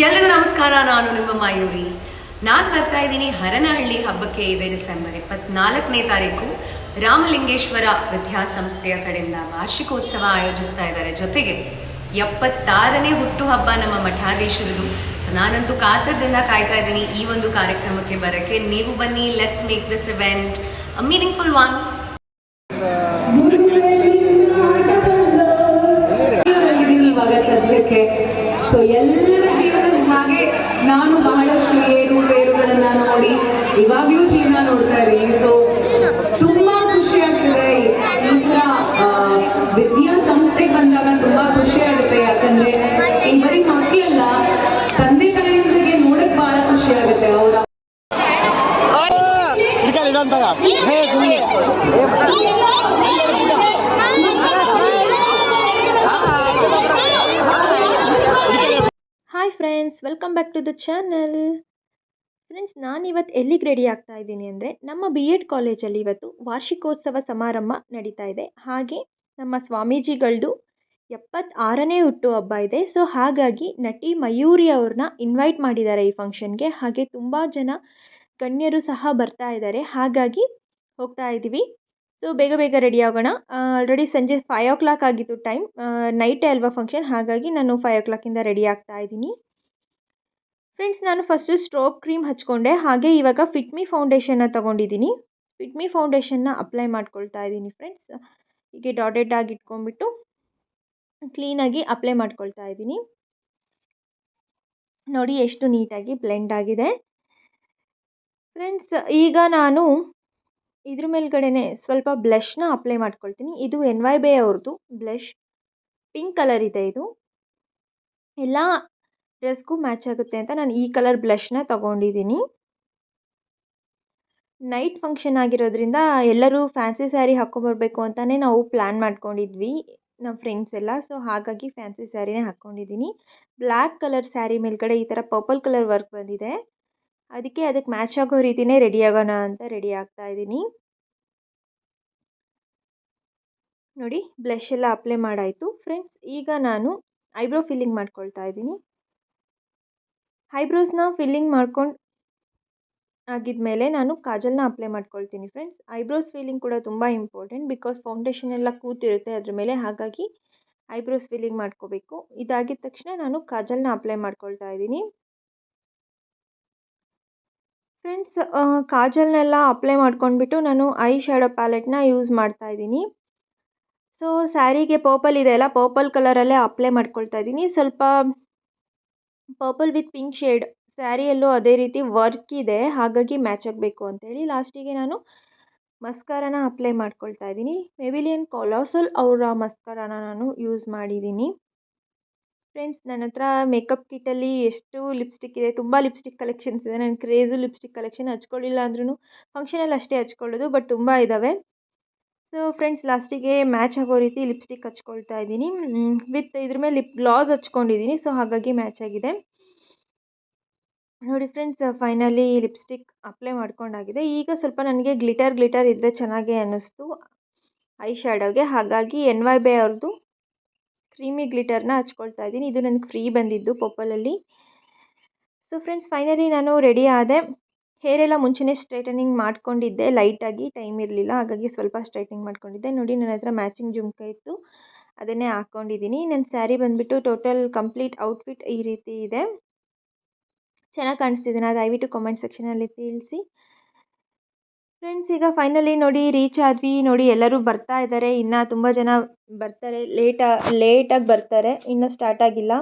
ಎಲ್ರಿಗೂ ನಮಸ್ಕಾರ, ನಾನು ನಿಮ್ಮ ಮಾಯೂರಿ. ನಾನು ಬರ್ತಾ ಇದ್ದೀನಿ ಹರನಹಳ್ಳಿ ಹಬ್ಬಕ್ಕೆ. ಇದೆ ಡಿಸೆಂಬರ್ ಇಪ್ಪತ್ನಾಲ್ಕನೇ ತಾರೀಕು ರಾಮಲಿಂಗೇಶ್ವರ ವಿದ್ಯಾಸಂಸ್ಥೆಯ ಕಡೆಯಿಂದ ವಾರ್ಷಿಕೋತ್ಸವ ಆಯೋಜಿಸ್ತಾ ಇದ್ದಾರೆ. ಜೊತೆಗೆ ಎಪ್ಪತ್ತಾರನೇ ಹುಟ್ಟುಹಬ್ಬ ನಮ್ಮ ಮಠಾಧೀಶರದು. ಸೊ ನಾನಂತೂ ಕಾತರದಿಂದ ಕಾಯ್ತಾ ಇದ್ದೀನಿ ಈ ಒಂದು ಕಾರ್ಯಕ್ರಮಕ್ಕೆ ಬರೋಕ್ಕೆ. ನೀವು ಬನ್ನಿ let's make this event a meaningful one so ಜೀವನದ ಹಾಗೆ ನಾನು ಬಹಳಷ್ಟು ಏರು ಬೇರುಗಳನ್ನ ನೋಡಿ ಇವಾಗ್ಲೂ ಜೀವನ ನೋಡ್ತಾ ಇದ್ದೀನಿ. ಸೊ ತುಂಬಾ ಖುಷಿ ಆಗ್ತಿದೆ. ಈ ವಿದ್ಯಾ ಸಂಸ್ಥೆ ಬಂದಾಗ ತುಂಬಾ ಖುಷಿ ಆಗುತ್ತೆ. ಯಾಕಂದ್ರೆ ಈ ಬರೀ ಮಕ್ಕಳಲ್ಲ ತಂದೆ ತಾಯಿಯೊಂದಿಗೆ ನೋಡಕ್ ಬಹಳ ಖುಷಿ ಆಗುತ್ತೆ ಅವರ hi friends welcome back to the channel friends ನಾನು ಇವತ್ತು ಎಲ್ಲಿಗೆ ರೆಡಿ ಆಗ್ತಾ ಇದ್ದೀನಿ ಅಂದರೆ ನಮ್ಮ ಬಿ ಎಡ್ ಕಾಲೇಜಲ್ಲಿ ಇವತ್ತು ವಾರ್ಷಿಕೋತ್ಸವ ಸಮಾರಂಭ ನಡೀತಾ ಇದೆ. ಹಾಗೆ ನಮ್ಮ ಸ್ವಾಮೀಜಿಗಳದ್ದು ಎಪ್ಪತ್ತಾರನೇ ಹುಟ್ಟುಹಬ್ಬ ಇದೆ. ಸೊ ಹಾಗಾಗಿ ನಟಿ ಮಯೂರಿ ಅವ್ರನ್ನ ಇನ್ವೈಟ್ ಮಾಡಿದ್ದಾರೆ ಈ ಫಂಕ್ಷನ್ಗೆ ಹಾಗೆ ತುಂಬ ಜನ ಗಣ್ಯರು ಸಹ ಬರ್ತಾ ಇದ್ದಾರೆ. ಹಾಗಾಗಿ ಹೋಗ್ತಾ ಇದ್ದೀವಿ ಸೊ ಬೇಗ ಬೇಗ ರೆಡಿ ಆಗೋಣ. ಆಲ್ರೆಡಿ ಸಂಜೆ ಫೈವ್ ಓ ಕ್ಲಾಕ್ ಆಗಿತ್ತು ಟೈಮ್ ನೈಟೇ ಅಲ್ವಾ ಫಂಕ್ಷನ್ ಹಾಗಾಗಿ ನಾನು ಫೈವ್ ಓ ಕ್ಲಾಕಿಂದ ರೆಡಿ ಆಗ್ತಾ ಇದ್ದೀನಿ. ಫ್ರೆಂಡ್ಸ್ ನಾನು ಫಸ್ಟು ಸ್ಟ್ರೋಬ್ ಕ್ರೀಮ್ ಹಚ್ಕೊಂಡೆ. ಹಾಗೆ ಇವಾಗ ಫಿಟ್ಮಿ ಫೌಂಡೇಶನ್ನ ತೊಗೊಂಡಿದ್ದೀನಿ. ಫಿಟ್ಮಿ ಫೌಂಡೇಶನ್ನ ಅಪ್ಲೈ ಮಾಡ್ಕೊಳ್ತಾ ಇದ್ದೀನಿ ಫ್ರೆಂಡ್ಸ್ ಹೀಗೆ ಡಾಟೆಡ್ ಆಗಿ ಇಟ್ಕೊಂಡ್ಬಿಟ್ಟು ಕ್ಲೀನಾಗಿ ಅಪ್ಲೈ ಮಾಡ್ಕೊಳ್ತಾ ಇದ್ದೀನಿ. ನೋಡಿ ಎಷ್ಟು ನೀಟಾಗಿ ಬ್ಲೆಂಡ್ ಆಗಿದೆ. ಫ್ರೆಂಡ್ಸ್ ಈಗ ನಾನು ಇದ್ರ ಮೇಲ್ಗಡೆನೇ ಸ್ವಲ್ಪ ಬ್ಲಷ್ನ ಅಪ್ಲೈ ಮಾಡ್ಕೊಳ್ತೀನಿ. ಇದು ಎನ್ ವೈ ಬೇ ಅವ್ರದ್ದು ಬ್ಲಷ್ ಪಿಂಕ್ ಕಲರ್ ಇದೆ ಇದು. ಎಲ್ಲ ಡ್ರೆಸ್ಗೂ ಮ್ಯಾಚ್ ಆಗುತ್ತೆ ಅಂತ ನಾನು ಈ ಕಲರ್ ಬ್ಲಷ್ನ ತಗೊಂಡಿದ್ದೀನಿ ನೈಟ್ ಫಂಕ್ಷನ್ ಆಗಿರೋದ್ರಿಂದ ಎಲ್ಲರೂ ಫ್ಯಾನ್ಸಿ ಸ್ಯಾರಿ ಹಾಕ್ಕೊಂಬರ್ಬೇಕು ಅಂತಲೇ ನಾವು ಪ್ಲ್ಯಾನ್ ಮಾಡ್ಕೊಂಡಿದ್ವಿ ನಮ್ಮ ಫ್ರೆಂಡ್ಸ್ ಎಲ್ಲ. ಸೊ ಹಾಗಾಗಿ ಫ್ಯಾನ್ಸಿ ಸ್ಯಾರಿನೇ ಹಾಕ್ಕೊಂಡಿದ್ದೀನಿ ಬ್ಲ್ಯಾಕ್ ಕಲರ್ ಸ್ಯಾರಿ ಮೇಲ್ಗಡೆ ಈ ಥರ ಪರ್ಪಲ್ ಕಲರ್ ವರ್ಕ್ ಬಂದಿದೆ. ಅದಕ್ಕೆ ಅದಕ್ಕೆ ಮ್ಯಾಚ್ ಆಗೋ ರೀತಿಯೇ ರೆಡಿ ಆಗೋಣ ಅಂತ ರೆಡಿ ಆಗ್ತಾ ಇದ್ದೀನಿ. ನೋಡಿ ಬ್ಲಷ್ ಎಲ್ಲ ಅಪ್ಲೈ ಮಾಡಾಯಿತು. ಫ್ರೆಂಡ್ಸ್ ಈಗ ನಾನು ಐಬ್ರೋ ಫಿಲ್ಲಿಂಗ್ ಮಾಡ್ಕೊಳ್ತಾ ಇದ್ದೀನಿ. ಐಬ್ರೋಸ್ನ ಫಿಲ್ಲಿಂಗ್ ಮಾಡ್ಕೊಂಡು ಆಗಿದ್ಮೇಲೆ ನಾನು ಕಾಜಲ್ನ ಅಪ್ಲೈ ಮಾಡ್ಕೊಳ್ತೀನಿ ಫ್ರೆಂಡ್ಸ್ ಐಬ್ರೋಸ್ ಫಿಲ್ಲಿಂಗ್ ಕೂಡ ತುಂಬ ಇಂಪಾರ್ಟೆಂಟ್ ಬಿಕಾಸ್ ಫೌಂಡೇಶನ್ ಎಲ್ಲ ಕೂತಿರುತ್ತೆ ಅದ್ರ ಮೇಲೆ. ಹಾಗಾಗಿ ಐಬ್ರೋಸ್ ಫಿಲ್ಲಿಂಗ್ ಮಾಡ್ಕೋಬೇಕು. ಇದಾಗಿದ ತಕ್ಷಣ ನಾನು ಕಾಜಲ್ನ ಅಪ್ಲೈ ಮಾಡ್ಕೊಳ್ತಾ ಇದ್ದೀನಿ. ಫ್ರೆಂಡ್ಸ್ ಕಾಜಲ್ನೆಲ್ಲ ಅಪ್ಲೈ ಮಾಡ್ಕೊಂಡ್ಬಿಟ್ಟು ನಾನು ಐ ಶ್ಯಾಡೋ ಪ್ಯಾಲೆಟ್ನ ಯೂಸ್ ಮಾಡ್ತಾ ಇದ್ದೀನಿ. ಸೊ ಸ್ಯಾರಿಗೆ ಪರ್ಪಲ್ ಇದೆ ಅಲ್ಲ ಪರ್ಪಲ್ ಕಲರಲ್ಲೇ ಅಪ್ಲೈ ಮಾಡ್ಕೊಳ್ತಾ ಇದ್ದೀನಿ. ಸ್ವಲ್ಪ ಪರ್ಪಲ್ ವಿತ್ ಪಿಂಕ್ ಶೇಡ್ ಸ್ಯಾರಿಯಲ್ಲೂ ಅದೇ ರೀತಿ ವರ್ಕ್ ಇದೆ, ಹಾಗಾಗಿ ಮ್ಯಾಚ್ ಆಗಬೇಕು ಅಂತೇಳಿ ಲಾಸ್ಟಿಗೆ ನಾನು ಮಸ್ಕಾರನ ಅಪ್ಲೈ ಮಾಡ್ಕೊಳ್ತಾ ಇದ್ದೀನಿ. ಮೆಬಿಲಿಯನ್ ಕೊಲಾಸಲ್ ಅವರ ಮಸ್ಕಾರನ ನಾನು ಯೂಸ್ ಮಾಡಿದ್ದೀನಿ. ಫ್ರೆಂಡ್ಸ್, ನನ್ನ ಹತ್ರ ಮೇಕಪ್ ಕಿಟ್ಟಲ್ಲಿ ಎಷ್ಟು ಲಿಪ್ಸ್ಟಿಕ್ ಇದೆ. ತುಂಬ ಲಿಪ್ಸ್ಟಿಕ್ ಕಲೆಕ್ಷನ್ಸ್ ಇದೆ. ನನ್ನ ಕ್ರೇಜು ಲಿಪ್ಸ್ಟಿಕ್ ಕಲೆಕ್ಷನ್ ಹಚ್ಕೊಳ್ಳಿಲ್ಲ ಅಂದ್ರೂ ಫಂಕ್ಷನಲ್ಲಿ ಅಷ್ಟೇ ಹಚ್ಕೊಳ್ಳೋದು, ಬಟ್ ತುಂಬ ಇದ್ದಾವೆ ಸೊ ಫ್ರೆಂಡ್ಸ್ ಲಾಸ್ಟಿಗೆ ಮ್ಯಾಚ್ ಆಗೋ ರೀತಿ ಲಿಪ್ಸ್ಟಿಕ್ ಹಚ್ಕೊಳ್ತಾ ಇದ್ದೀನಿ. ವಿತ್ ಇದ್ರ ಮೇಲೆ ಲಿಪ್ ಗ್ಲಾಸ್ ಹಚ್ಕೊಂಡಿದ್ದೀನಿ. ಸೊ ಹಾಗಾಗಿ ಮ್ಯಾಚ್ ಆಗಿದೆ. ನೋಡಿ ಫ್ರೆಂಡ್ಸ್ ಫೈನಲಿ ಲಿಪ್ಸ್ಟಿಕ್ ಅಪ್ಲೈ ಮಾಡ್ಕೊಂಡಾಗಿದೆ. ಈಗ ಸ್ವಲ್ಪ ನನಗೆ ಗ್ಲಿಟರ್ ಗ್ಲಿಟರ್ ಇದ್ದರೆ ಚೆನ್ನಾಗಿ ಅನ್ನಿಸ್ತು. ಐ ಶ್ಯಾಡೋಗೆ ಹಾಗಾಗಿ ಎನ್ ವೈ ಬೇ ಅವ್ರದ್ದು ಕ್ರೀಮಿ ಗ್ಲಿಟರ್ನ ಹಚ್ಕೊಳ್ತಾ ಇದ್ದೀನಿ. ಇದು ನನಗೆ ಫ್ರೀ ಬಂದಿದ್ದು ಪೊಪ್ಪಲಲ್ಲಿ. ಸೊ ಫ್ರೆಂಡ್ಸ್ ಫೈನಲಿ ನಾನು ರೆಡಿ ಆದೆ. ಹೇರೆಲ್ಲ ಮುಂಚೆನೇ ಸ್ಟ್ರೈಟನಿಂಗ್ ಮಾಡ್ಕೊಂಡಿದ್ದೆ. ಲೈಟಾಗಿ ಟೈಮ್ ಇರಲಿಲ್ಲ. ಹಾಗಾಗಿ ಸ್ವಲ್ಪ ಸ್ಟ್ರೈಟನಿಂಗ್ ಮಾಡ್ಕೊಂಡಿದ್ದೆ. ನೋಡಿ ನನ್ನ ಹತ್ರ ಮ್ಯಾಚಿಂಗ್ ಜುಮ್ಕ ಇತ್ತು. ಅದನ್ನೇ ಹಾಕ್ಕೊಂಡಿದ್ದೀನಿ ನನ್ನ ಸ್ಯಾರಿ ಬಂದುಬಿಟ್ಟು ಟೋಟಲ್ ಕಂಪ್ಲೀಟ್ ಔಟ್ಫಿಟ್ ಈ ರೀತಿ ಇದೆ. ಚೆನ್ನಾಗಿ ಕಾಣಿಸ್ತಿದ್ದೀನ ದಯವಿಟ್ಟು ಕಾಮೆಂಟ್ ಸೆಕ್ಷನಲ್ಲಿ ತಿಳಿಸಿ. ಫ್ರೆಂಡ್ಸ್ ಈಗ ಫೈನಲಿ ನೋಡಿ ರೀಚ್ ಆದ್ವಿ, ನೋಡಿ ಎಲ್ಲರೂ ಬರ್ತಾ ಇದ್ದಾರೆ ಇನ್ನು ತುಂಬ ಜನ ಬರ್ತಾರೆ. ಲೇಟಾ ಲೇಟಾಗಿ ಬರ್ತಾರೆ. ಇನ್ನೂ ಸ್ಟಾರ್ಟ್ ಆಗಿಲ್ಲ.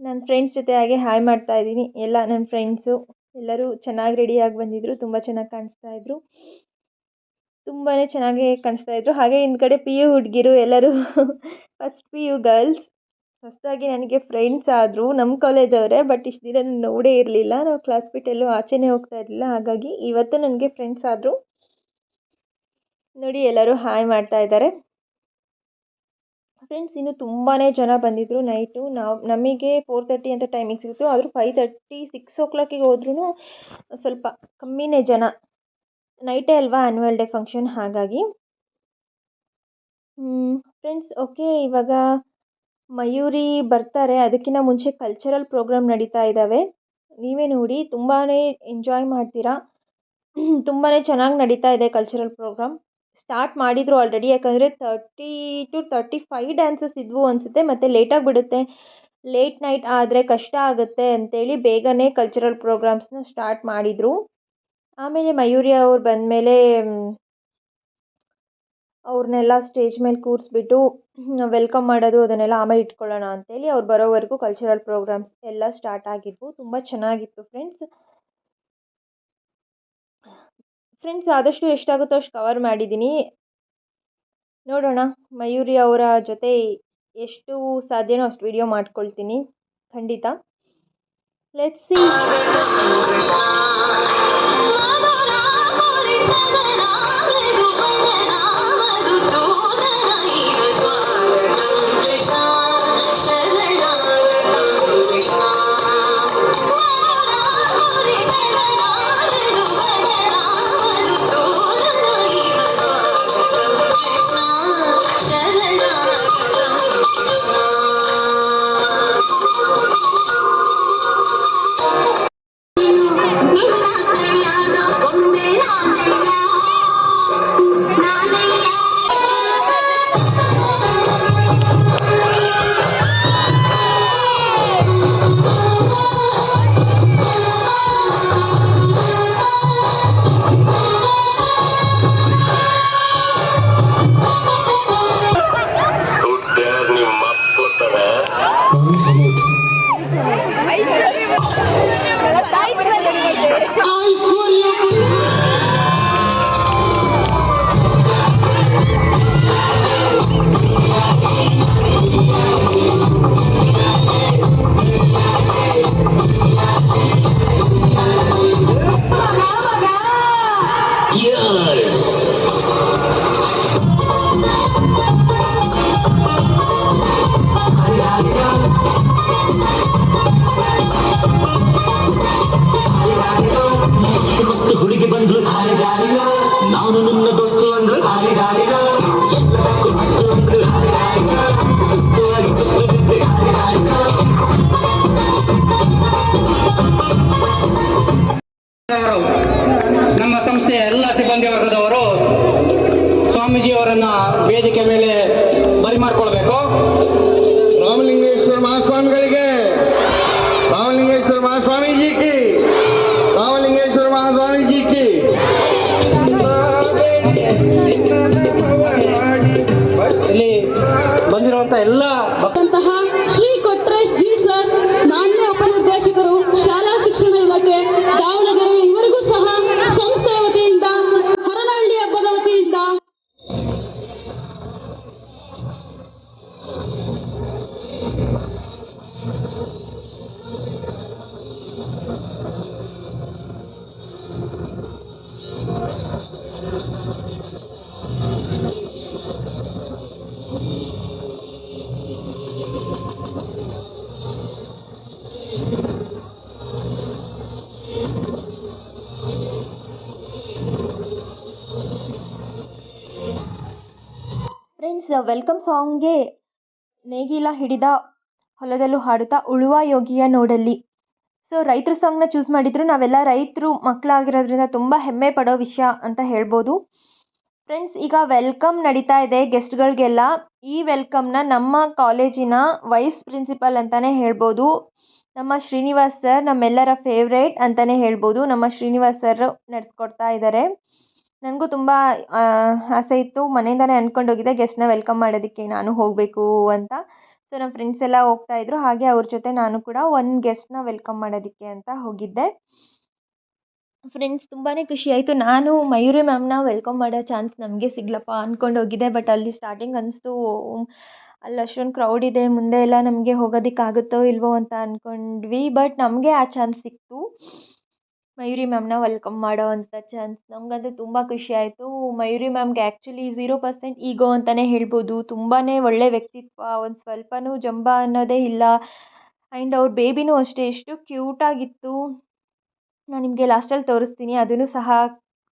ನನ್ನ ಫ್ರೆಂಡ್ಸ್ ಜೊತೆ ಹಾಗೆ ಹಾಯ್ ಮಾಡ್ತಾ ಇದ್ದೀನಿ. ಎಲ್ಲ ನನ್ನ ಫ್ರೆಂಡ್ಸು ಎಲ್ಲರೂ ಚೆನ್ನಾಗಿ ರೆಡಿಯಾಗಿ ಬಂದಿದ್ದರು ತುಂಬ ಚೆನ್ನಾಗಿ ಕಾಣಿಸ್ತಾ ಇದ್ರು. ತುಂಬಾ ಚೆನ್ನಾಗಿ ಕಾಣಿಸ್ತಾ ಇದ್ರು. ಹಾಗೆ ಹಿಂದ್ಗಡೆ ಪಿ ಯು ಹುಡುಗಿರು ಎಲ್ಲರೂ ಫಸ್ಟ್ ಪಿ ಯು ಗರ್ಲ್ಸ್ ಹೊಸದಾಗಿ ನನಗೆ ಫ್ರೆಂಡ್ಸ್ ಆದರು ನಮ್ಮ ಕಾಲೇಜವರೇ ಬಟ್ ಇಷ್ಟು ದಿನ ನೋಡೇ ಇರಲಿಲ್ಲ. ನಾವು ಕ್ಲಾಸ್ ಬಿಟ್ಟು ಎಲ್ಲೂ ಆಚೆನೇ ಹೋಗ್ತಾ ಇರಲಿಲ್ಲ. ಹಾಗಾಗಿ ಇವತ್ತು ನನಗೆ ಫ್ರೆಂಡ್ಸ್ ಆದರು ನೋಡಿ ಎಲ್ಲರೂ ಹಾಯ್ ಮಾಡ್ತಾ ಇದ್ದಾರೆ ಫ್ರೆಂಡ್ಸ್ ಇನ್ನು ತುಂಬಾ ಜನ ಬಂದಿದ್ದರು ನೈಟು ನಾವು ನಮಗೆ ಫೋರ್ ತರ್ಟಿ ಅಂತ ಟೈಮಿಂಗ್ ಸಿಗುತ್ತೆ ಆದರೂ ಫೈವ್ ತರ್ಟಿ ಸಿಕ್ಸ್ ಓ ಕ್ಲಾಕಿಗೆ ಹೋದ್ರೂ ಸ್ವಲ್ಪ ಕಮ್ಮಿನೇ ಜನ. ನೈಟೇ ಅಲ್ವಾ ಆ್ಯನ್ಯುವಲ್ ಡೇ ಫಂಕ್ಷನ್ ಹಾಗಾಗಿ. ಫ್ರೆಂಡ್ಸ್ ಓಕೆ ಇವಾಗ ಮಯೂರಿ ಬರ್ತಾರೆ. ಅದಕ್ಕಿಂತ ಮುಂಚೆ ಕಲ್ಚರಲ್ ಪ್ರೋಗ್ರಾಮ್ ನಡೀತಾ ಇದ್ದಾವೆ ನೀವೇ ನೋಡಿ ತುಂಬಾ ಎಂಜಾಯ್ ಮಾಡ್ತೀರಾ? ತುಂಬಾ ಚೆನ್ನಾಗಿ ನಡೀತಾ ಇದೆ ಕಲ್ಚರಲ್ ಪ್ರೋಗ್ರಾಮ್ ಸ್ಟಾರ್ಟ್ ಮಾಡಿದರು ಆಲ್ರೆಡಿ ಯಾಕಂದರೆ thirty two thirty five dances ಇದ್ವು ಅನಿಸುತ್ತೆ, ಮತ್ತು ಲೇಟಾಗಿ ಬಿಡುತ್ತೆ. ಲೇಟ್ ನೈಟ್ ಆದರೆ ಕಷ್ಟ ಆಗುತ್ತೆ ಅಂತೇಳಿ ಬೇಗನೆ ಕಲ್ಚರಲ್ ಪ್ರೋಗ್ರಾಮ್ಸ್ನ ಸ್ಟಾರ್ಟ್ ಮಾಡಿದರು. ಆಮೇಲೆ ಮಯೂರಿ ಅವ್ರು ಬಂದಮೇಲೆ ಅವ್ರನ್ನೆಲ್ಲ ಸ್ಟೇಜ್ ಮೇಲೆ ಕೂರಿಸ್ಬಿಟ್ಟು ವೆಲ್ಕಮ್ ಮಾಡೋದು, ಅದನ್ನೆಲ್ಲ ಆಮೇಲೆ ಇಟ್ಕೊಳ್ಳೋಣ ಅಂತೇಳಿ ಅವ್ರು ಬರೋವರೆಗೂ ಕಲ್ಚರಲ್ ಪ್ರೋಗ್ರಾಮ್ಸ್ ಎಲ್ಲ ಸ್ಟಾರ್ಟ್ ಆಗಿದ್ವು. ತುಂಬ ಚೆನ್ನಾಗಿತ್ತು ಫ್ರೆಂಡ್ಸ್ ಫ್ರೆಂಡ್ಸ್ ಆದಷ್ಟು ಎಷ್ಟಾಗುತ್ತೋ ಅಷ್ಟು ಕವರ್ ಮಾಡಿದ್ದೀನಿ ನೋಡೋಣ, ಮಯೂರಿ ಅವರ ಜೊತೆ ಎಷ್ಟು ಸಾಧ್ಯನೋ ಅಷ್ಟು ವಿಡಿಯೋ ಮಾಡ್ಕೊಳ್ತೀನಿ. ಖಂಡಿತ. ಲೆಟ್ಸ್ ಸಿ ನಮ್ಮ ಸಂಸ್ಥೆಯ ಎಲ್ಲ ಸಿಬ್ಬಂದಿ ವರ್ಗದವರು ಸ್ವಾಮೀಜಿಯವರನ್ನ ವೇದಿಕೆ ಮೇಲೆ ಬರಿಮಾಡ್ಕೊಳ್ಬೇಕು ರಾಮಲಿಂಗೇಶ್ವರ ಮಹಾಸ್ವಾಮಿಗಳಿಗೆ ರಾಮಲಿಂಗೇಶ್ವರ ಮಹಾಸ್ವಾಮೀಜಿ ಕಿ ರಾಮಲಿಂಗೇಶ್ವರ ಮಹಾಸ್ವಾಮೀಜಿ ಕಿ. ಇಲ್ಲಿ ಬಂದಿರುವಂತ ಎಲ್ಲ ವೆಲ್ಕಮ್ ಸಾಂಗ್ಗೆ ನೇಗಿಲ ಹಿಡಿದ ಹೊಲದಲ್ಲೂ ಹಾಡುತ್ತಾ ಉಳುವ ಯೋಗಿಯ ನೋಡಲ್ಲಿ. ಸೊ ರೈತರ ಸಾಂಗ್ನ ಚೂಸ್ ಮಾಡಿದ್ರು. ನಾವೆಲ್ಲ ರೈತರು ಮಕ್ಕಳಾಗಿರೋದ್ರಿಂದ ತುಂಬ ಹೆಮ್ಮೆ ಪಡೋ ವಿಷಯ ಅಂತ ಹೇಳ್ಬೋದು. ಫ್ರೆಂಡ್ಸ್ ಈಗ ವೆಲ್ಕಮ್ ನಡೀತಾ ಇದೆ ಗೆಸ್ಟ್ಗಳಿಗೆಲ್ಲ. ಈ ವೆಲ್ಕಮ್ನ ನಮ್ಮ ಕಾಲೇಜಿನ ವೈಸ್ ಪ್ರಿನ್ಸಿಪಲ್ ಅಂತಲೇ ಹೇಳ್ಬೋದು. ನಮ್ಮ ಶ್ರೀನಿವಾಸ್ ಸರ್ ನಮ್ಮೆಲ್ಲರ ಫೇವ್ರೇಟ್ ಅಂತಲೇ ಹೇಳ್ಬೋದು. ನಮ್ಮ ಶ್ರೀನಿವಾಸ್ ಸರ್ ನಡೆಸ್ಕೊಡ್ತಾ ಇದ್ದಾರೆ. ನನಗೂ ತುಂಬ ಆಸೆ ಇತ್ತು. ಮನೆಯಿಂದಲೇ ಅಂದ್ಕೊಂಡು ಹೋಗಿದ್ದೆ. ಗೆಸ್ಟ್ನ ವೆಲ್ಕಮ್ ಮಾಡೋದಕ್ಕೆ ನಾನು ಹೋಗಬೇಕು ಅಂತ. ಸೊ ನಮ್ಮ ಫ್ರೆಂಡ್ಸ್ ಎಲ್ಲ ಹೋಗ್ತಾ ಇದ್ರು. ಹಾಗೆ ಅವ್ರ ಜೊತೆ ನಾನು ಕೂಡ ಒಂದು ಗೆಸ್ಟ್ನ ವೆಲ್ಕಮ್ ಮಾಡೋದಕ್ಕೆ ಅಂತ ಹೋಗಿದ್ದೆ. ಫ್ರೆಂಡ್ಸ್ ತುಂಬಾ ಖುಷಿ ಆಯಿತು. ನಾನು ಮಯೂರಿ ಮ್ಯಾಮ್ನ ವೆಲ್ಕಮ್ ಮಾಡೋ ಚಾನ್ಸ್ ನಮಗೆ ಸಿಗ್ಲಪ್ಪ ಅಂದ್ಕೊಂಡು ಹೋಗಿದ್ದೆ. ಬಟ್ ಅಲ್ಲಿ ಸ್ಟಾರ್ಟಿಂಗ್ ಅನಿಸ್ತು ಅಲ್ಲಿ ಅಷ್ಟೊಂದು ಕ್ರೌಡ್ ಇದೆ. ಮುಂದೆ ಎಲ್ಲ ನಮಗೆ ಹೋಗೋದಕ್ಕಾಗುತ್ತೋ ಇಲ್ವೋ ಅಂತ ಅಂದ್ಕೊಂಡ್ವಿ ಬಟ್ ನಮಗೆ ಆ ಚಾನ್ಸ್ ಸಿಕ್ತು. ಮಯೂರಿ ಮ್ಯಾಮ್ನ ವೆಲ್ಕಮ್ ಮಾಡೋ ಅಂಥ ಚಾನ್ಸ್ ನಮಗಂತೂ ತುಂಬ ಖುಷಿ ಆಯಿತು. ಮಯೂರಿ ಮ್ಯಾಮ್ಗೆ ಆ್ಯಕ್ಚುಲಿ ಝೀರೋ ಪರ್ಸೆಂಟ್ ಈಗೋ ಅಂತಲೇ ಹೇಳ್ಬೋದು. ತುಂಬಾ ಒಳ್ಳೆ ವ್ಯಕ್ತಿತ್ವ, ಒಂದು ಸ್ವಲ್ಪನೂ ಜಂಬ ಅನ್ನೋದೇ ಇಲ್ಲ. ಆ್ಯಂಡ್ ಅವ್ರ ಬೇಬಿನೂ ಅಷ್ಟೇ, ಎಷ್ಟು ಕ್ಯೂಟಾಗಿತ್ತು ನಾನು ನಿಮಗೆ ಲಾಸ್ಟಲ್ಲಿ ತೋರಿಸ್ತೀನಿ. ಅದನ್ನು ಸಹ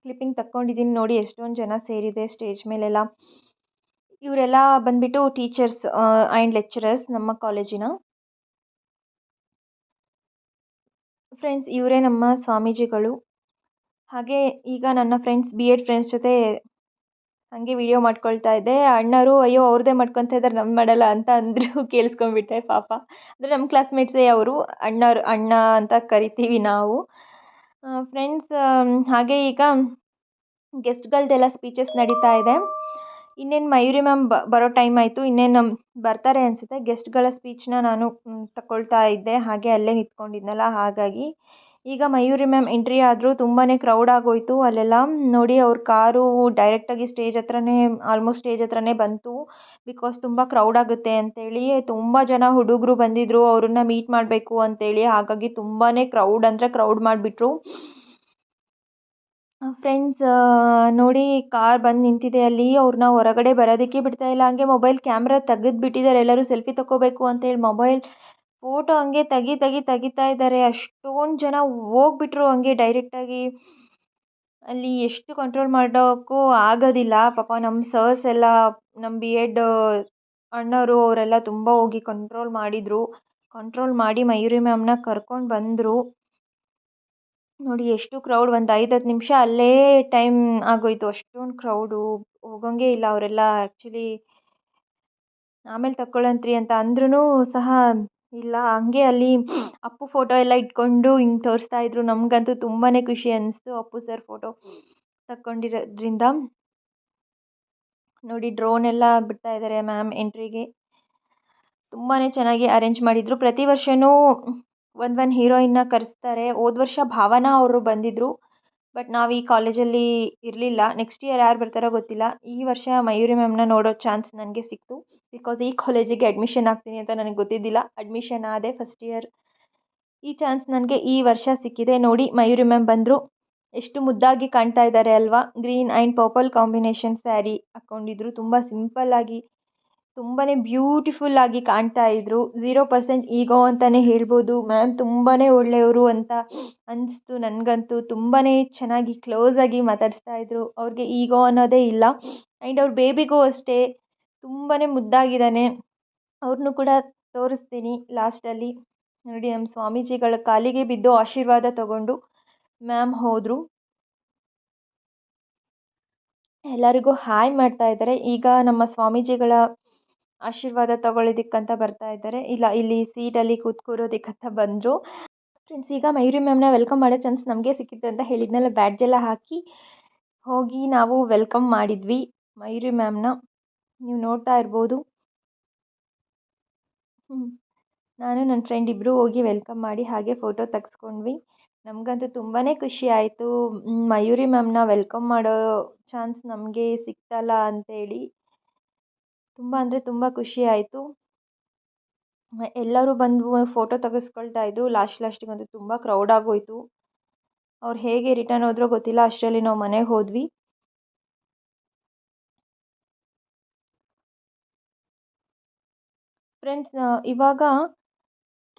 ಕ್ಲಿಪ್ಪಿಂಗ್ ತಕ್ಕೊಂಡಿದ್ದೀನಿ ನೋಡಿ ಎಷ್ಟೊಂದು ಜನ ಸೇರಿದೆ ಸ್ಟೇಜ್ ಮೇಲೆಲ್ಲ. ಇವರೆಲ್ಲ ಬಂದುಬಿಟ್ಟು ಟೀಚರ್ಸ್ ಆ್ಯಂಡ್ ಲೆಕ್ಚರರ್ಸ್ ನಮ್ಮ ಕಾಲೇಜಿನ ಫ್ರೆಂಡ್ಸ್ ಇವರೇ ನಮ್ಮ ಸ್ವಾಮೀಜಿಗಳು. ಹಾಗೆ ಈಗ ನನ್ನ ಫ್ರೆಂಡ್ಸ್ ಬಿ ಎಡ್ ಫ್ರೆಂಡ್ಸ್ ಜೊತೆ ಹಾಗೆ ವಿಡಿಯೋ ಮಾಡ್ಕೊಳ್ತಾ ಇದ್ದೆ. ಅಣ್ಣರು, ಅಯ್ಯೋ ಅವ್ರದ್ದೇ ಮಾಡ್ಕೊತಾ ಇದ್ದಾರೆ ನಮ್ದು ಮಾಡಲ್ಲ ಅಂತ ಅಂದರು ಕೇಳಿಸ್ಕೊಂಡ್ಬಿಟ್ಟೆ ಪಾಪ. ಅಂದರೆ ನಮ್ಮ ಕ್ಲಾಸ್ಮೇಟ್ಸೇ ಅವರು, ಅಣ್ಣರು, ಅಣ್ಣ ಅಂತ ಕರಿತೀವಿ ನಾವು. ಫ್ರೆಂಡ್ಸ್ ಹಾಗೆ ಈಗ ಗೆಸ್ಟ್ಗಳ್ದೆಲ್ಲ ಸ್ಪೀಚಸ್ ನಡೀತಾ ಇದೆ. ಇನ್ನೇನು ಮಯೂರಿ ಮ್ಯಾಮ್ ಬರೋ ಟೈಮ್ ಆಯಿತು, ಇನ್ನೇನು ಬರ್ತಾರೆ ಅನಿಸುತ್ತೆ. ಗೆಸ್ಟ್ಗಳ ಸ್ಪೀಚನ್ನ ನಾನು ತಗೊಳ್ತಾ ಇದ್ದೆ. ಹಾಗೆ ಅಲ್ಲೇ ನಿಂತ್ಕೊಂಡಿದ್ನಲ್ಲ, ಹಾಗಾಗಿ. ಈಗ ಮಯೂರಿ ಮ್ಯಾಮ್ ಎಂಟ್ರಿ ಆದರೂ ತುಂಬಾ ಕ್ರೌಡ್ ಆಗೋಯಿತು ಅಲ್ಲೆಲ್ಲ. ನೋಡಿ, ಅವ್ರ ಕಾರು ಡೈರೆಕ್ಟಾಗಿ ಸ್ಟೇಜ್ ಹತ್ರನೇ ಆಲ್ಮೋಸ್ಟ್ ಸ್ಟೇಜ್ ಹತ್ರನೇ ಬಂತು. ಬಿಕಾಸ್ ತುಂಬ ಕ್ರೌಡ್ ಆಗುತ್ತೆ ಅಂತೇಳಿ. ತುಂಬ ಜನ ಹುಡುಗರು ಬಂದಿದ್ದರು ಅವ್ರನ್ನ ಮೀಟ್ ಮಾಡಬೇಕು ಅಂತೇಳಿ. ಹಾಗಾಗಿ ತುಂಬಾ ಕ್ರೌಡ್ ಅಂದರೆ ಕ್ರೌಡ್ ಮಾಡಿಬಿಟ್ರು. ಫ್ರೆಂಡ್ಸ್ ನೋಡಿ, ಕಾರ್ ಬಂದು ನಿಂತಿದೆ ಅಲ್ಲಿ. ಅವ್ರನ್ನ ಹೊರಗಡೆ ಬರೋದಕ್ಕೆ ಬಿಡ್ತಾ ಇಲ್ಲ. ಹಂಗೆ ಮೊಬೈಲ್ ಕ್ಯಾಮ್ರಾ ತೆಗೆದು ಬಿಟ್ಟಿದ್ದಾರೆ. ಎಲ್ಲರೂ ಸೆಲ್ಫಿ ತಗೋಬೇಕು ಅಂತೇಳಿ ಮೊಬೈಲ್ ಫೋಟೋ ಹಂಗೆ ತೆಗಿ ತೆಗಿ, ತೆಗಿತಾ ಇದ್ದಾರೆ. ಅಷ್ಟೊಂದು ಜನ ಹೋಗ್ಬಿಟ್ರು ಹಂಗೆ ಡೈರೆಕ್ಟಾಗಿ ಅಲ್ಲಿ ಎಷ್ಟು ಕಂಟ್ರೋಲ್ ಮಾಡೋಕ್ಕೂ ಆಗೋದಿಲ್ಲ. ಪಾಪ ನಮ್ಮ ಸರ್ಸ್ ಎಲ್ಲ ನಮ್ಮ ಬಿ ಎಡ್ ಅಣ್ಣವರು ಅವರೆಲ್ಲ ತುಂಬ ಹೋಗಿ ಕಂಟ್ರೋಲ್ ಮಾಡಿದರು. ಕಂಟ್ರೋಲ್ ಮಾಡಿ ಮಯೂರಿ ಮ್ಯಾಮ್ನ ಕರ್ಕೊಂಡು ಬಂದರು. ನೋಡಿ ಎಷ್ಟು ಕ್ರೌಡ್ ಒಂದು ಐದು ಹತ್ತು ನಿಮಿಷ ಅಲ್ಲೇ ಟೈಮ್ ಆಗೋಯಿತು. ಅಷ್ಟೊಂದು ಕ್ರೌಡು ಹೋಗೋಂಗೆ ಇಲ್ಲ ಅವರೆಲ್ಲ ಆ್ಯಕ್ಚುಲಿ ಆಮೇಲೆ ತಕ್ಕೊಳ್ಳಂತ್ರಿ ಅಂತ ಅಂದ್ರೂ ಸಹ ಇಲ್ಲ. ಹಂಗೆ ಅಲ್ಲಿ ಅಪ್ಪು ಫೋಟೋ ಎಲ್ಲ ಇಟ್ಕೊಂಡು ಹಿಂಗೆ ತೋರಿಸ್ತಾ ಇದ್ರು. ನಮಗಂತೂ ತುಂಬಾ ಖುಷಿ ಅನ್ನಿಸ್ತು ಅಪ್ಪು ಸರ್ ಫೋಟೋ ತಕ್ಕೊಂಡಿರೋದ್ರಿಂದ. ನೋಡಿ ಡ್ರೋನ್ ಎಲ್ಲ ಬಿಡ್ತಾ ಇದ್ದಾರೆ ಮ್ಯಾಮ್ ಎಂಟ್ರಿಗೆ ತುಂಬಾ ಚೆನ್ನಾಗಿ ಅರೇಂಜ್ ಮಾಡಿದರು. ಪ್ರತಿ ವರ್ಷವೂ ಒಂದು ಒಂದು ಹೀರೋಯಿನ್ನ ಕರೆಸ್ತಾರೆ. ಹೋದ ವರ್ಷ ಭಾವನಾ ಅವರು ಬಂದಿದ್ದರು ಬಟ್ ನಾವು ಈ ಕಾಲೇಜಲ್ಲಿ ಇರಲಿಲ್ಲ. ನೆಕ್ಸ್ಟ್ ಇಯರ್ ಯಾರು ಬರ್ತಾರೋ ಗೊತ್ತಿಲ್ಲ. ಈ ವರ್ಷ ಮಯೂರಿ ಮ್ಯಾಮ್ನ ನೋಡೋ ಚಾನ್ಸ್ ನನಗೆ ಸಿಕ್ತು. ಬಿಕಾಸ್ ಈ ಕಾಲೇಜಿಗೆ ಅಡ್ಮಿಷನ್ ಆಗ್ತೀನಿ ಅಂತ ನನಗೆ ಗೊತ್ತಿದ್ದಿಲ್ಲ. ಅಡ್ಮಿಷನ್ ಆದೆ ಫಸ್ಟ್ ಇಯರ್ ಈ ಚಾನ್ಸ್ ನನಗೆ ಈ ವರ್ಷ ಸಿಕ್ಕಿದೆ. ನೋಡಿ ಮಯೂರಿ ಮ್ಯಾಮ್ ಬಂದರು. ಎಷ್ಟು ಮುದ್ದಾಗಿ ಕಾಣ್ತಾ ಇದ್ದಾರೆ ಅಲ್ವಾ? Green and purple combination sari ಹಾಕ್ಕೊಂಡಿದ್ರು ತುಂಬ ಸಿಂಪಲ್ಲಾಗಿ ತುಂಬಾ ಬ್ಯೂಟಿಫುಲ್ ಆಗಿ ಕಾಣ್ತಾ ಇದ್ದರು ಝೀರೋ ಪರ್ಸೆಂಟ್ ಈಗೋ ಅಂತಲೇ ಹೇಳ್ಬೋದು. ಮ್ಯಾಮ್ ತುಂಬಾ ಒಳ್ಳೆಯವರು ಅಂತ ಅನಿಸ್ತು ನನಗಂತೂ. ತುಂಬಾ ಚೆನ್ನಾಗಿ ಕ್ಲೋಸಾಗಿ ಮಾತಾಡಿಸ್ತಾ ಇದ್ದರು ಅವ್ರಿಗೆ ಈಗೋ ಅನ್ನೋದೇ ಇಲ್ಲ. ಆ್ಯಂಡ್ ಅವ್ರ ಬೇಬಿಗೂ ಅಷ್ಟೇ ತುಂಬಾ ಮುದ್ದಾಗಿದ್ದಾನೆ. ಅವ್ರನ್ನೂ ಕೂಡ ತೋರಿಸ್ತೀನಿ ಲಾಸ್ಟಲ್ಲಿ ನೋಡಿ ನಮ್ಮ ಸ್ವಾಮೀಜಿಗಳ ಕಾಲಿಗೆ ಬಿದ್ದು ಆಶೀರ್ವಾದ ತಗೊಂಡು ಮ್ಯಾಮ್ ಹೋದರು. ಎಲ್ಲರಿಗೂ ಹಾಯ್ ಮಾಡ್ತಾ ಇದ್ದಾರೆ. ಈಗ ನಮ್ಮ ಸ್ವಾಮೀಜಿಗಳ ಆಶೀರ್ವಾದ ತಗೊಳ್ಳೋದಕ್ಕಂತ ಬರ್ತಾ ಇದ್ದಾರೆ. ಇಲ್ಲ, ಇಲ್ಲಿ ಸೀಟಲ್ಲಿ ಅಂತ ಬಂದರು. ಫ್ರೆಂಡ್ಸ್ ಈಗ ಮಯೂರಿ ಮ್ಯಾಮ್ನ ವೆಲ್ಕಮ್ ಮಾಡೋ ಚಾನ್ಸ್ ನಮಗೆ ಸಿಕ್ಕಿತ್ತು ಅಂತ ಹೇಳಿದ್ನಲ್ಲ ಬ್ಯಾಡ್ಜ್ ಎಲ್ಲ ಹಾಕಿ ಹೋಗಿ ನಾವು ವೆಲ್ಕಮ್ ಮಾಡಿದ್ವಿ ಮಯೂರಿ ಮ್ಯಾಮ್ನ ನೀವು ನೋಡ್ತಾ ಇರ್ಬೋದು. ನಾನು ನನ್ನ ಫ್ರೆಂಡ್ ಇಬ್ಬರು ಹೋಗಿ ವೆಲ್ಕಮ್ ಮಾಡಿ ಹಾಗೆ ಫೋಟೋ ತೆಗ್ಸ್ಕೊಂಡ್ವಿ. ನಮಗಂತೂ ತುಂಬಾ ಖುಷಿ ಆಯಿತು. ಮಯೂರಿ ಮ್ಯಾಮ್ನ ವೆಲ್ಕಮ್ ಮಾಡೋ ಚಾನ್ಸ್ ನಮಗೆ ಸಿಕ್ತಲ್ಲ ಅಂತೇಳಿ. ತುಂಬ ಅಂದರೆ ತುಂಬ ಖುಷಿ ಆಯಿತು. ಎಲ್ಲರೂ ಬಂದು ಫೋಟೋ ತೆಗೆಸ್ಕೊಳ್ತಾ ಇದ್ದರು ಲಾಸ್ಟ್ ಲಾಸ್ಟಿಗಂತೂ ತುಂಬ ಕ್ರೌಡ್ ಆಗೋಯಿತು. ಅವ್ರು ಹೇಗೆ ರಿಟರ್ನ್ ಹೋದ್ರೋ ಗೊತ್ತಿಲ್ಲ. ಅಷ್ಟರಲ್ಲಿ ನಾವು ಮನೆಗೆ ಹೋದ್ವಿ. ಫ್ರೆಂಡ್ಸ್ ಇವಾಗ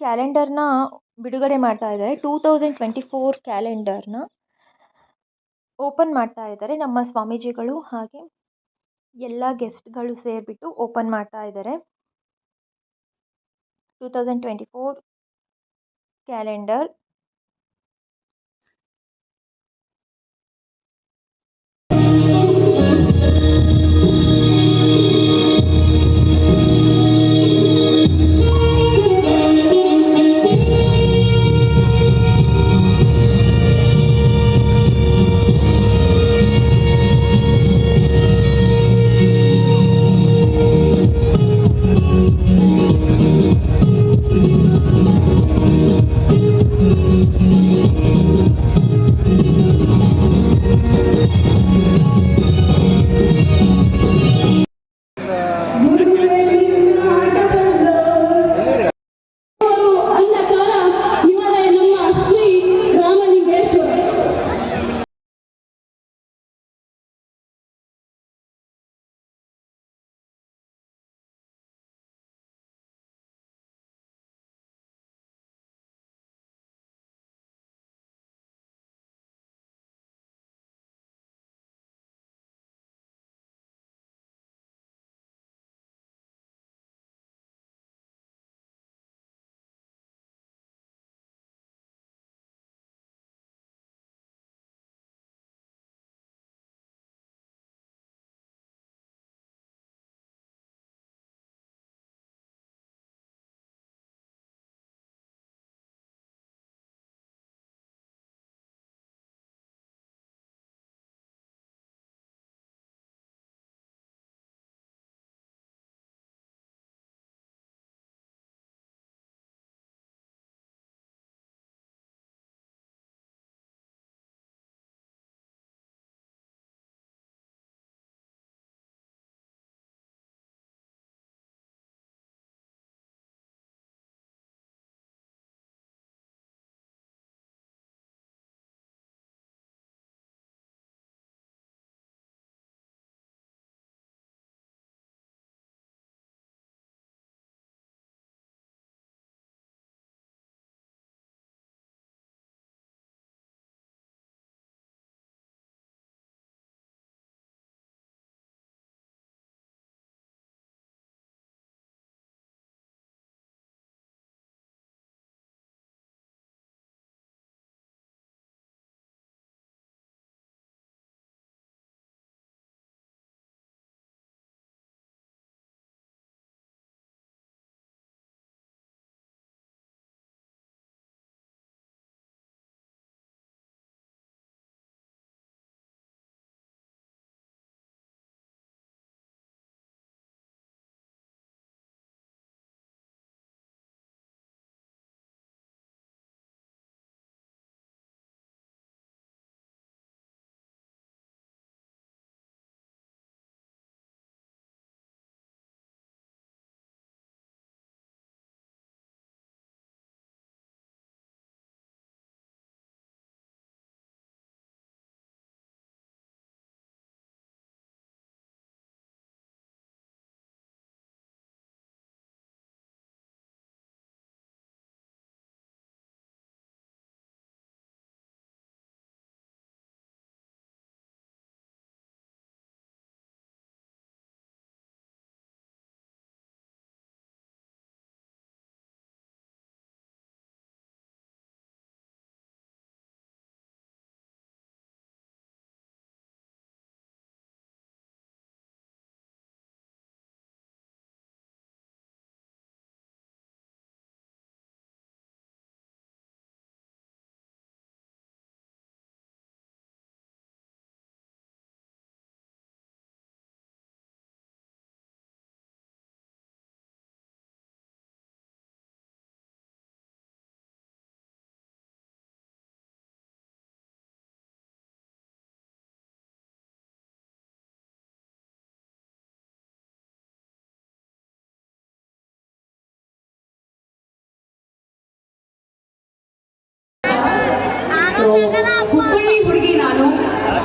ಕ್ಯಾಲೆಂಡರ್ನ ಬಿಡುಗಡೆ ಮಾಡ್ತಾ ಇದ್ದಾರೆ. ಟೂ ತೌಸಂಡ್ ಟ್ವೆಂಟಿ ಫೋರ್ ಕ್ಯಾಲೆಂಡರ್ನ ಓಪನ್ ಮಾಡ್ತಾ ಇದ್ದಾರೆ ನಮ್ಮ ಸ್ವಾಮೀಜಿಗಳು ಹಾಗೆ. ಎಲ್ಲ ಗೆಸ್ಟ್ಗಳು ಸೇರಿಬಿಟ್ಟು ಓಪನ್ ಮಾಡ್ತಾ ಇದ್ದಾರೆ two thousand twenty four calendar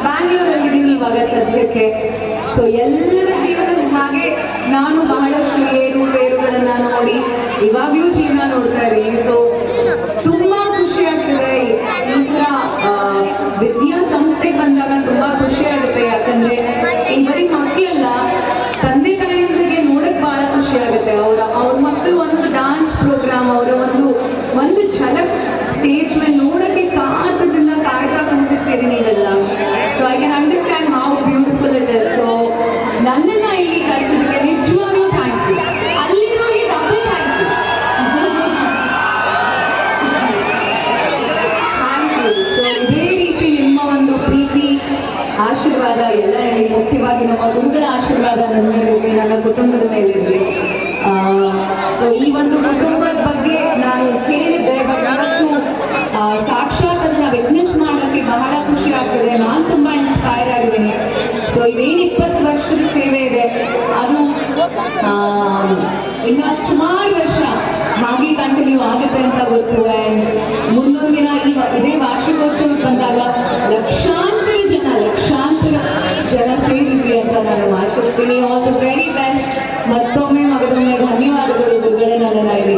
ಬ್ಯಾಂಗ್ಳೂರಲ್ಲಿ ಇವಾಗ ಸದ್ಯಕ್ಕೆ. ಸೊ ಎಲ್ಲರ ಜೀವನ ಹಾಗೆ ನಾನು ಬಹಳಷ್ಟು ಏರುಪೇರುಗಳನ್ನ ನೋಡಿ, ಇವಾಗ್ಲೂ ಜೀವನ ನೋಡ್ತಾ ಇದ್ದೀನಿ. ಸೊ ತುಂಬಾ ಖುಷಿ ಆಗ್ತದೆ. ಈ ವಿದ್ಯಾ ವಿದ್ಯಾಸಂಸ್ಥೆಗೆ ಬಂದಾಗ ತುಂಬಾ ಖುಷಿ ಆಗುತ್ತೆ. ಯಾಕಂದ್ರೆ, ಈ ಬರೀ ಮಕ್ಕಳೆಲ್ಲ, ತಂದೆ ತಾಯಿಗಳಿಗೆ ನೋಡಕ್ ಬಹಳ ಖುಷಿ ಆಗುತ್ತೆ. ಅವರ, ಅವ್ರ ಮಕ್ಕಳು ಒಂದು ಡಾನ್ಸ್ ಪ್ರೋಗ್ರಾಮ್ ಅವರ ಒಂದು ಒಂದು ಝಲಕ್ ಸ್ಟೇಜ್ ಮೇಲೆ ನೋಡಕ್ಕೆ ಕಾತದಿಂದ ಕಾಯ್ತಾ ಕುಂತಿರ್ತೀರಿ ಕುಟುಂಬದ ಮೇಲೆ ಇರಲಿ ಸೊ ಈ ಒಂದು ಕುಟುಂಬದ ಬಗ್ಗೆ ನಾನು ಕೇಳಿದ್ದೆ ಬಟ್ ಇವತ್ತು ಸಾಕ್ಷಾತ್ ಅದನ್ನ ವಿಟ್ನೆಸ್ ಮಾಡೋಕ್ಕೆ ಬಹಳ ಖುಷಿ ಆಗ್ತದೆ. ನಾನು ತುಂಬಾ ಇನ್ಸ್ಪೈರ್ ಆಗಿದ್ದೀನಿ. ಸೊ ಇದೇನು ಇಪ್ಪತ್ತು ವರ್ಷದ ಸೇವೆ ಇದೆ. ಅದು ಇನ್ನು ಸುಮಾರು ವರ್ಷ ಹಾಗೆ ಕಂಟಿನ್ಯೂ ಆಗುತ್ತೆ ಅಂತ ಗೊತ್ತು ಮುಂದೊಂದು ದಿನ ಇದೇ ವಾರ್ಷಿಕೋತ್ಸವಕ್ಕೆ ಸೇರಿದ್ವಿ ಅಂತ ನಾನು ಆಶಿಸ್ತೀನಿ ಆಲ್ ದ ವೆರಿ ಬೆಸ್ಟ್ ಮತ್ತೊಮ್ಮೆ ಮಗದೊಮ್ಮೆ ಧನ್ಯವಾದಗಳು ಗುರುಗಳೇ ನನ್ನನ್ನು ಇಲ್ಲಿ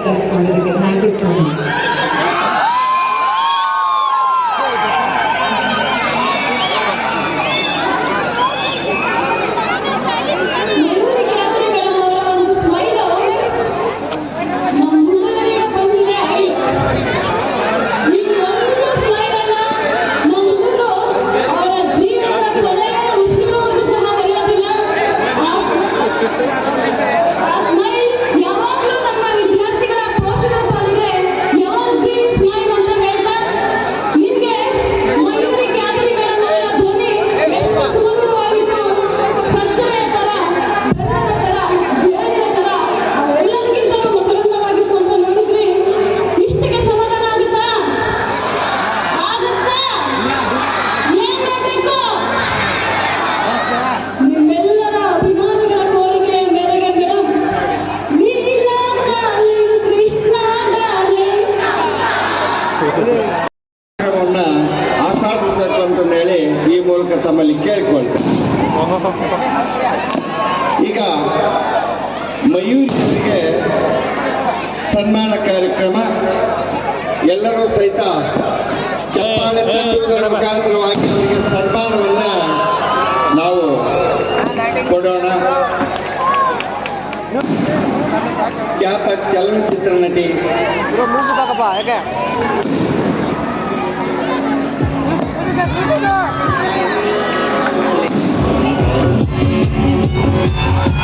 ಖ್ಯಾತ ಚಲನಚಿತ್ರ ನಟಿ ಫ್ರೆಂಡ್ಸ್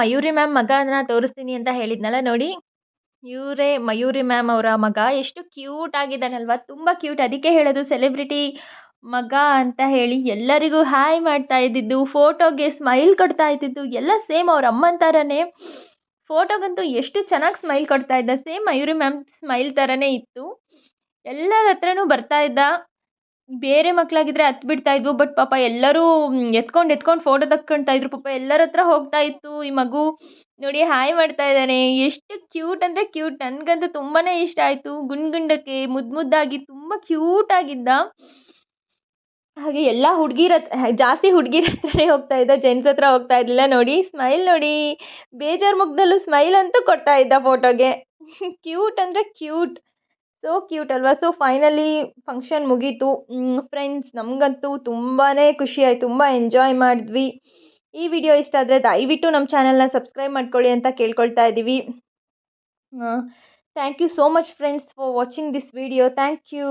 ಮಯೂರಿ ಮ್ಯಾಮ್ ಮಗನ ತೋರಿಸ್ತೀನಿ ಅಂತ ಹೇಳಿದ್ನಲ್ಲ ನೋಡಿ. ಇವರೇ ಮಯೂರಿ ಮ್ಯಾಮ್ ಅವರ ಮಗ. ಎಷ್ಟು ಕ್ಯೂಟ್ ಆಗಿದ್ದಾನಲ್ವ. ತುಂಬ ಕ್ಯೂಟ್. ಅದಕ್ಕೆ ಹೇಳೋದು ಸೆಲೆಬ್ರಿಟಿ ಮಗ ಅಂತ ಹೇಳಿ ಎಲ್ಲರಿಗೂ ಹಾಯ್ ಮಾಡ್ತಾ ಇದ್ದಿದ್ದು, ಫೋಟೋಗೆ ಸ್ಮೈಲ್ ಕೊಡ್ತಾ ಇದ್ದಿದ್ದು, ಎಲ್ಲ ಸೇಮ್ ಅವ್ರ ಅಮ್ಮನ ಥರನೇ ಫೋಟೋಗಂತೂ ಎಷ್ಟು ಚೆನ್ನಾಗಿ ಸ್ಮೈಲ್ ಕೊಡ್ತಾ ಇದ್ದ. ಸೇಮ್ ಮಯೂರಿ ಮ್ಯಾಮ್ ಸ್ಮೈಲ್ ಥರನೇ ಇತ್ತು. ಎಲ್ಲರ ಹತ್ರನೂ ಬರ್ತಾ ಇದ್ದ. ಬೇರೆ ಮಕ್ಕಳಾಗಿದ್ರೆ ಹತ್ತು ಬಿಡ್ತಾ ಇದ್ವು ಬಟ್ ಪಾಪ ಎಲ್ಲರೂ ಎತ್ಕೊಂಡು ಎತ್ಕೊಂಡು ಫೋಟೋ ತಕ್ಕೊಳ್ತಾ ಇದ್ರು. ಪಾಪ ಎಲ್ಲರ ಹತ್ರ ಹೋಗ್ತಾ ಇತ್ತು ಈ ಮಗು. ನೋಡಿ, ಹಾಯ್ ಮಾಡ್ತಾ ಇದ್ದಾನೆ. ಎಷ್ಟು ಕ್ಯೂಟ್ ಅಂದರೆ ಕ್ಯೂಟ್ ನನಗಂತೂ ತುಂಬಾ ಇಷ್ಟ ಆಯಿತು. ಗುಂಡ್ ಗುಂಡಕ್ಕೆ ಮುದ್ದು ಮುದ್ದಾಗಿ, ತುಂಬ ಕ್ಯೂಟ್ ಆಗಿದ್ದ. ಹಾಗೆ ಎಲ್ಲ ಹುಡುಗಿರ ಜಾಸ್ತಿ ಹುಡುಗಿರ ಹತ್ರನೇ ಹೋಗ್ತಾ ಇದ್ದ. ಜೆಂಟ್ಸ್ ಹತ್ರ ಹೋಗ್ತಾ ಇರಲಿಲ್ಲ. ನೋಡಿ ಸ್ಮೈಲ್ ನೋಡಿ. ಬೇಜಾರು ಮುಖದಲ್ಲೂ ಸ್ಮೈಲ್ ಅಂತೂ ಕೊಡ್ತಾ ಇದ್ದ ಫೋಟೋಗೆ ಕ್ಯೂಟ್ ಅಂದರೆ ಕ್ಯೂಟ್ ಸೊ ಕ್ಯೂಟ್ ಅಲ್ವಾ? ಸೊ ಫೈನಲಿ ಫಂಕ್ಷನ್ ಮುಗೀತು. ಫ್ರೆಂಡ್ಸ್ ನಮಗಂತೂ ತುಂಬಾ ಖುಷಿ ತುಂಬ ಎಂಜಾಯ್ ಮಾಡಿದ್ವಿ. ಈ ವಿಡಿಯೋ ಇಷ್ಟ ಆದರೆ ದಯವಿಟ್ಟು ನಮ್ಮ ಚಾನಲ್ನ ಸಬ್ಸ್ಕ್ರೈಬ್ ಮಾಡ್ಕೊಳ್ಳಿ ಅಂತ ಕೇಳ್ಕೊಳ್ತಾ ಇದ್ದೀವಿ thank you so much friends for watching this video thank you